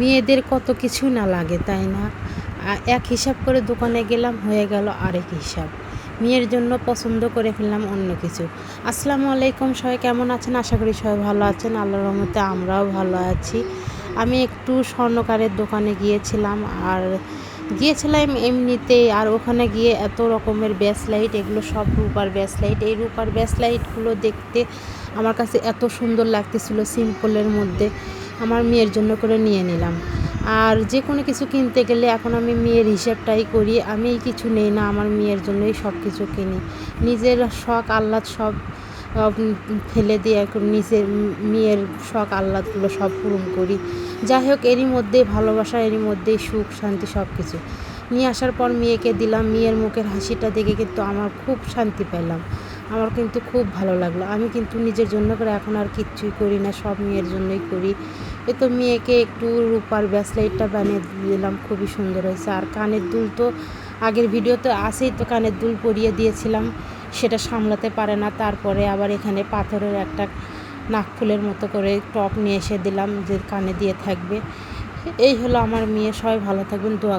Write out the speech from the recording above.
মেয়েদের কত কিছু না লাগে, তাই না? এক হিসাব করে দোকানে গেলাম, হয়ে গেল আরেক হিসাব। মেয়ের জন্য পছন্দ করে ফেললাম অন্য কিছু। আসসালামু আলাইকুম, সবাই কেমন আছেন? আশা করি সবাই ভালো আছেন। আল্লাহর রহমতে আমরাও ভালো আছি। আমি একটু স্বর্ণকারের দোকানে গিয়েছিলাম আর গিয়েছিলাম এমনিতেই আর ওখানে গিয়ে এত রকমের ব্যাস লাইট, এগুলো সব রূপার ব্যাস লাইট। এই রূপার ব্যাস লাইটগুলো দেখতে আমার কাছে এত সুন্দর লাগতেছিল সিম্পলের মধ্যে। আমার মেয়ের জন্য করে নিয়ে নিলাম। আর যে কোনো কিছু কিনতে গেলে এখন আমি মেয়ের হিসাবটাই করি। আমি কিছু নেই না, আমার মেয়ের জন্যই সব কিছু কিনি। নিজের শখ, আহ্লাদ সব ফেলে দিয়ে এখন নিজের মেয়ের শখ, আহ্লাদগুলো সব পূরণ করি। যাই হোক, এরই মধ্যে ভালোবাসা, এরই মধ্যেই সুখ, শান্তি সব কিছু নিয়ে আসার পর মেয়েকে দিলাম। মেয়ের মুখের হাসিটা দেখে কিন্তু আমার খুব শান্তি পেলাম। আমার কিন্তু খুব ভালো লাগল। আমি কিন্তু নিজের জন্য করে এখন আর কিচ্ছুই করি না, সব মেয়ের জন্যই করি। এ তো মেয়েকে একটু রূপার ব্যাসলাইটটা বানিয়ে দিলাম, খুবই সুন্দর হয়েছে। আর কানের দুল তো আগের ভিডিওতে আসেই তো, কানের দুল পরিয়ে দিয়েছিলাম, সেটা সামলাতে পারে না। তারপরে আবার এখানে পাথরের একটা নাকফুলের মতো করে টপ নিয়ে এসে দিলাম, যে কানে দিয়ে থাকবে। এই হলো আমার মেয়ে, সবাই ভালো থাকবেন, দোয়া।